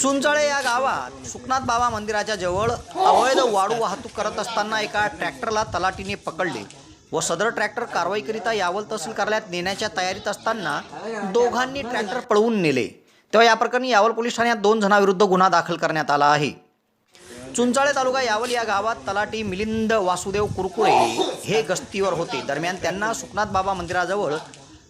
चुंचळे या गावात सुखनाथ बाबा मंदिराच्या जवळ अवैध वाळू वाहतूक करत असताना एका ट्रॅक्टरला तलाटीने पकडले व सदर ट्रॅक्टर कारवाईकरिता यावल तहसील कार्यालयात नेण्याच्या तयारीत असताना दोघांनी ट्रॅक्टर पळवून नेले. तेव्हा या प्रकरणी यावल पोलीस ठाण्यात दोन जणांविरुद्ध गुन्हा दाखल करण्यात आला आहे. चुंचाळे तालुका यावल या गावात तलाटी मिलिंद वासुदेव कुरकुरे हे गस्तीवर होते. दरम्यान त्यांना सुकनाथ बाबा मंदिराजवळ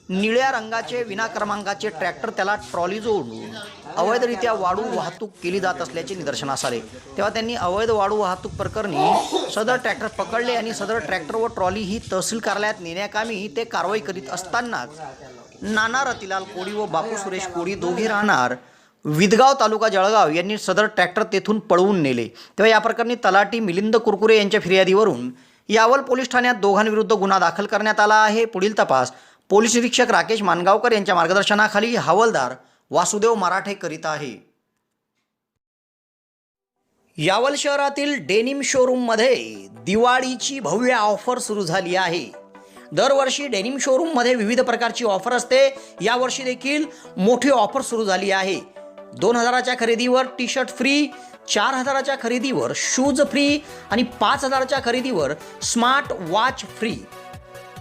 निळ्या रंगाचे विना क्रमांकाचे ट्रॅक्टर त्याला ट्रॉली जोडून अवैधरित्या वाळू वाहतूक केली जात असल्याचे निदर्शनास आले. तेव्हा त्यांनी अवैध वाळू वाहतूक प्रकरणी सदर ट्रॅक्टर पकडले आणि सदर ट्रॅक्टर व ट्रॉली ही तहसील कार्यालयात नेण्याकामी ते कारवाई करीत असतानाच नाना रतिलाल कोडी व बापू सुरेश कोडी दोघे राहणार विदगाव तालुका जळगाव यांनी सदर ट्रॅक्टर तेथून पळवून नेले. तेव्हा या प्रकरणी तलाटी मिलिंद कुरकुरे यांच्या फिर्यादीवरून यावल पोलीस ठाण्यात दोघांविरुद्ध गुन्हा दाखल करण्यात आला आहे. पुढील तपास पोलीस निरीक्षक राकेश मानगावकर यांच्या मार्गदर्शनाखाली हवालदार वासुदेव मराठे करीत आहे. यावल शहरातील डेनिम शोरूममध्ये दिवाळीची भव्य ऑफर सुरू झाली आहे. दरवर्षी डेनिम शोरूममध्ये विविध प्रकारची ऑफर असते. यावर्षी देखील मोठी ऑफर सुरू झाली आहे. दोन हजाराच्या खरेदीवर टी शर्ट फ्री चार हजाराच्या खरेदीवर शूज फ्री आणि पाच हजाराच्या खरेदीवर स्मार्ट वॉच फ्री